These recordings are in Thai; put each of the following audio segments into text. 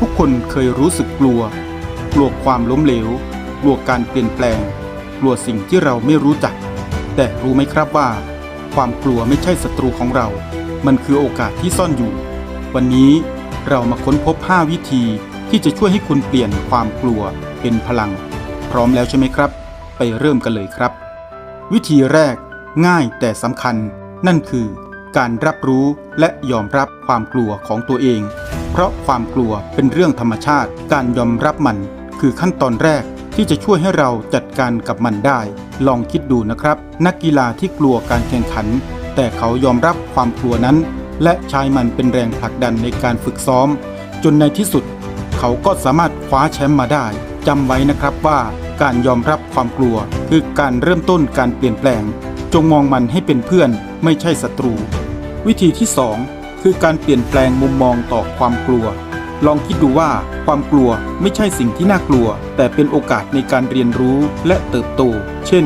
ทุกคนเคยรู้สึกกลัว กลัวความล้มเหลว กลัวการเปลี่ยนแปลง กลัวสิ่งที่เราไม่รู้จัก แต่รู้ไหมครับว่า ความกลัวไม่ใช่ศัตรูของเรา มันคือโอกาสที่ซ่อนอยู่ วันนี้เรามาค้นพบ 5 วิธีที่จะช่วยให้คุณเปลี่ยนความกลัวเป็นพลัง พร้อมแล้วใช่ไหมครับ ไปเริ่มกันเลยครับ วิธีแรก ง่ายแต่สำคัญ นั่นคือ การรับรู้และยอมรับความกลัวของตัวเอง เพราะความกลัวเป็นเรื่องธรรมชาติ การยอมรับมัน คือขั้นตอนแรกที่จะช่วยให้เราจัดการกับมันได้ ลองคิดดูนะครับ นักกีฬาที่กลัวการแข่งขัน แต่เขายอมรับความกลัวนั้น และใช้มันเป็นแรงผลักดันในการฝึกซ้อม จนในที่สุด เขาก็สามารถคว้าแชมป์มาได้จำไว้นะครับว่าการยอมรับความกลัว คือการเริ่มต้นการเปลี่ยนแปลง จงมองมันให้เป็นเพื่อนไม่ใช่ศัตรู วิธีที่ 2 คือการเปลี่ยนแปลงมุมมองต่อความกลัว ลองคิดดูว่าความกลัวไม่ใช่สิ่งที่น่ากลัว แต่เป็นโอกาสในการเรียนรู้และเติบโต เช่น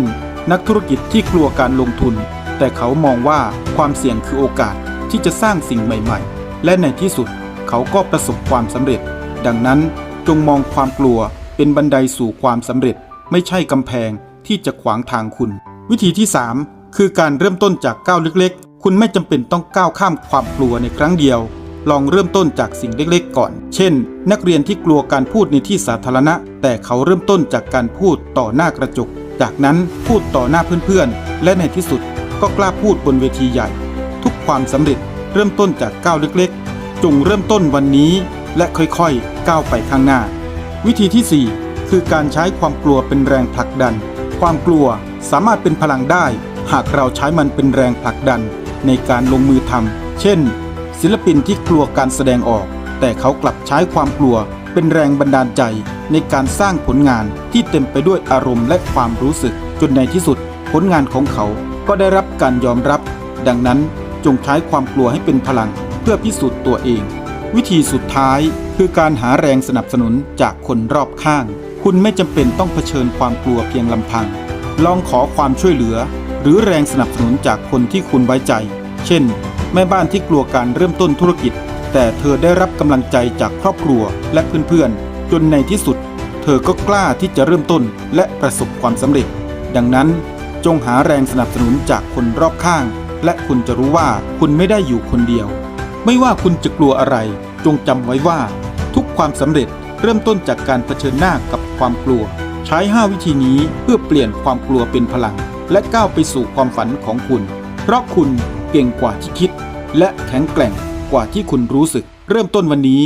นักธุรกิจที่กลัวการลงทุน แต่เขามองว่าความเสี่ยงคือโอกาสที่จะสร้างสิ่งใหม่ ๆ และในที่สุดเขาก็ประสบความสำเร็จ ดังนั้นจงมองความกลัวเป็นบันไดสู่ความสำเร็จ ไม่ใช่กำแพงที่จะขวางทางคุณ วิธีที่ 3 คือการเริ่มต้นจากก้าวเล็กๆ คุณไม่จำเป็นต้องก้าวข้ามความกลัวในครั้งเดียว ลองเริ่มต้นจากสิ่งเล็กๆ ก่อน เช่น นักเรียนที่กลัวการพูดในที่สาธารณะ แต่เขาเริ่มต้นจากการพูดต่อหน้ากระจก จากนั้นพูดต่อหน้าเพื่อนๆ และในที่สุดก็กล้าพูดบนเวทีใหญ่ ทุกความสำเร็จเริ่มต้นจากก้าวเล็กๆ จงเริ่มต้นวันนี้ และค่อยๆ ก้าวไปข้างหน้า วิธีที่ 4 คือการใช้ความกลัวเป็นแรงผลักดัน ความกลัวสามารถเป็นพลังได้ หากเราใช้มันเป็นแรงผลักดัน ในการลงมือทำเช่น ศิลปินที่กลัวการแสดงออก แต่เขากลับใช้ความกลัวเป็นแรงบันดาลใจในการสร้างผลงานที่เต็มไปด้วยอารมณ์และความรู้สึก จนในที่สุด ผลงานของเขาก็ได้รับการยอมรับ ดังนั้นจงใช้ความกลัวให้เป็นพลังเพื่อพิสูจน์ตัวเอง วิธีสุดท้ายคือการหาแรงสนับสนุนจากคนรอบข้าง คุณไม่จำเป็นต้องเผชิญความกลัวเพียงลำพัง ลองขอความช่วยเหลือ หรือแรงสนับสนุนจากคนที่คุณไว้ใจ เช่น แม่บ้านที่กลัวการเริ่มต้นธุรกิจ แต่เธอได้รับกำลังใจจากครอบครัวและเพื่อนๆ จนในที่สุด เธอก็กล้าที่จะเริ่มต้นและประสบความสำเร็จ ดังนั้นจงหาแรงสนับสนุนจากคนรอบข้าง และคุณจะรู้ว่าคุณไม่ได้อยู่คนเดียว ไม่ว่าคุณจะกลัวอะไร จงจำไว้ว่า ทุกความสำเร็จเริ่มต้นจากการเผชิญหน้ากับความกลัว ใช้ 5 วิธีนี้เพื่อเปลี่ยนความกลัวเป็นพลัง และก้าวไปสู่ความฝันของคุณ เพราะคุณ เก่งกว่าที่คิด และแข็งแกร่งกว่าที่คุณรู้สึก เริ่มต้นวันนี้